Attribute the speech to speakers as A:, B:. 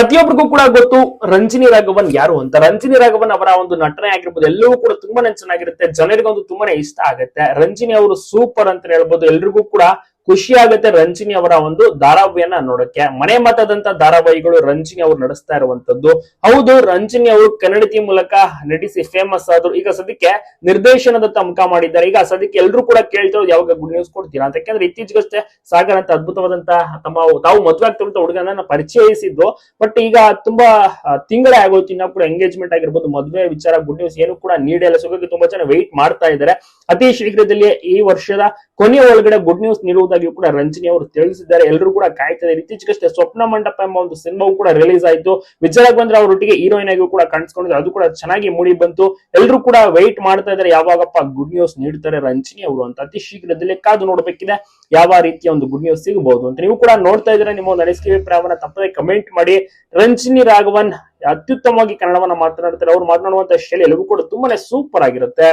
A: ಪ್ರತಿಯೊಬ್ಬರಿಗೂ ಕೂಡ ಗೊತ್ತು ರಂಜಿನಿ ರಾಘವನ್ ಯಾರು ಅಂತ. ರಂಜಿನಿ ರಾಘವನ್ ಅವರ ಒಂದು ನಟನೆ ಆಗಿರ್ಬೋದು ಎಲ್ಲವೂ ಕೂಡ ತುಂಬಾನೇ ಚೆನ್ನಾಗಿರುತ್ತೆ ಜನರಿಗೊಂದು ತುಂಬಾನೇ ಇಷ್ಟ ಆಗುತ್ತೆ. ರಂಜಿನಿ ಅವರು ಸೂಪರ್ ಅಂತ ಹೇಳ್ಬೋದು. ಎಲ್ರಿಗೂ ಕೂಡ ಖುಷಿ ಆಗುತ್ತೆ ರಂಜಿನಿ ಅವರ ಒಂದು ಧಾರಾವಾಹಿಯನ್ನ ನೋಡಕ್ಕೆ ಮನೆ ಮತದಂತ ಧಾರಾವಾಹಿಗಳು ರಂಜಿನಿ ಅವರು ನಡೆಸ್ತಾ ಇರುವಂತದ್ದು. ಹೌದು, ರಂಜಿನಿ ಅವರು ಕನ್ನಡತಿ ಮೂಲಕ ನಟಿಸಿ ಫೇಮಸ್ ಆದ್ರು. ಈಗ ಸದ್ಯಕ್ಕೆ ನಿರ್ದೇಶನದತ್ತ ಮುಖ ಮಾಡಿದ್ದಾರೆ. ಈಗ ಸದ್ಯಕ್ಕೆ ಎಲ್ಲರೂ ಕೂಡ ಕೇಳ್ತಿರೋದು ಯಾವಾಗ ಗುಡ್ ನ್ಯೂಸ್ ಕೊಡ್ತೀರಾ? ಅಂತ ಯಾಕಂದ್ರೆ ಇತ್ತೀಚೆಗಷ್ಟೇ ಸಾಗರ್ ಅಂತ ಅದ್ಭುತವಾದಂತಹ ತಮ್ಮ ತಾವು ಮದುವೆ ಆಗ್ತಿರುವಂತ ಹುಡುಗನ ಪರಿಚಯಿಸಿದ್ರು ಬಟ್ ಈಗ ತುಂಬಾ ತಿಂಗಳೇ ಆಗೋಯ್ತು. ಇನ್ನ ಕೂಡ ಎಂಗೇಜ್ಮೆಂಟ್ ಆಗಿರ್ಬೋದು. ಮದುವೆ ವಿಚಾರ, ಗುಡ್ ನ್ಯೂಸ್ ಏನು ಕೂಡ ನೀಡಿಲ್ಲ. ಸೊ ತುಂಬಾ ಜನ ವೆಯ್ಟ್ ಮಾಡ್ತಾ ಇದ್ದಾರೆ. ಅತಿ ಶೀಘ್ರದಲ್ಲಿ ಈ ವರ್ಷದ ಕೊನೆಯ ಒಳಗಡೆ ಗುಡ್ ನ್ಯೂಸ್ ನೀಡುವುದಾಗಿಯೂ ಕೂಡ ರಂಜನಿ ಅವರು ತಿಳಿಸಿದ್ದಾರೆ. ಎಲ್ಲರೂ ಕೂಡ ಕಾಯ್ತಾ ಇತ್ತೀಚೆಗಷ್ಟೇ ಸ್ವಪ್ನ ಮಂಟಪ ಎಂಬ ಒಂದು ಸಿನಿಮಾವು ಕೂಡ ರಿಲೀಸ್ ಆಯಿತು. ವಿಜಯ ಬಂದ್ರೆ ಅವರೊಟ್ಟಿಗೆ ಹೀರೋಯಿನ್ ಆಗಿಯೂ ಕೂಡ ಕಾಣಿಸ್ಕೊಂಡಿದ್ರು ಅದು ಕೂಡ ಚೆನ್ನಾಗಿ ಮೂಡಿ ಬಂತು. ಎಲ್ಲರೂ ಕೂಡ ವೈಟ್ ಮಾಡ್ತಾ ಇದ್ದಾರೆ. ಯಾವಾಗಪ್ಪ ಗುಡ್ ನ್ಯೂಸ್ ನೀಡ್ತಾರೆ ರಂಜನಿ ಅವರು ಅಂತ. ಅತಿ ಶೀಘ್ರದಲ್ಲಿ ಕಾದು ನೋಡಬೇಕಿದೆ. ಯಾವ ರೀತಿಯ ಒಂದು ಗುಡ್ ನ್ಯೂಸ್ ಸಿಗಬಹುದು ಅಂತ. ನೀವು ಕೂಡ ನೋಡ್ತಾ ಇದ್ರೆ ನಿಮ್ಮ ಒಂದು ಅನಿಸಿಕೆ ಅಭಿಪ್ರಾಯವನ್ನ ತಪ್ಪದೆ ಕಮೆಂಟ್ ಮಾಡಿ. ರಂಜಿನಿ ರಾಘವನ್ ಅತ್ಯುತ್ತಮವಾಗಿ ಕನ್ನಡವನ್ನ ಮಾತನಾಡ್ತಾರೆ. ಅವ್ರು ಮಾತನಾಡುವಂತ ಶೈಲಿ ಎಲ್ಲವೂ ಕೂಡ ತುಂಬಾನೇ ಸೂಪರ್ ಆಗಿರುತ್ತೆ.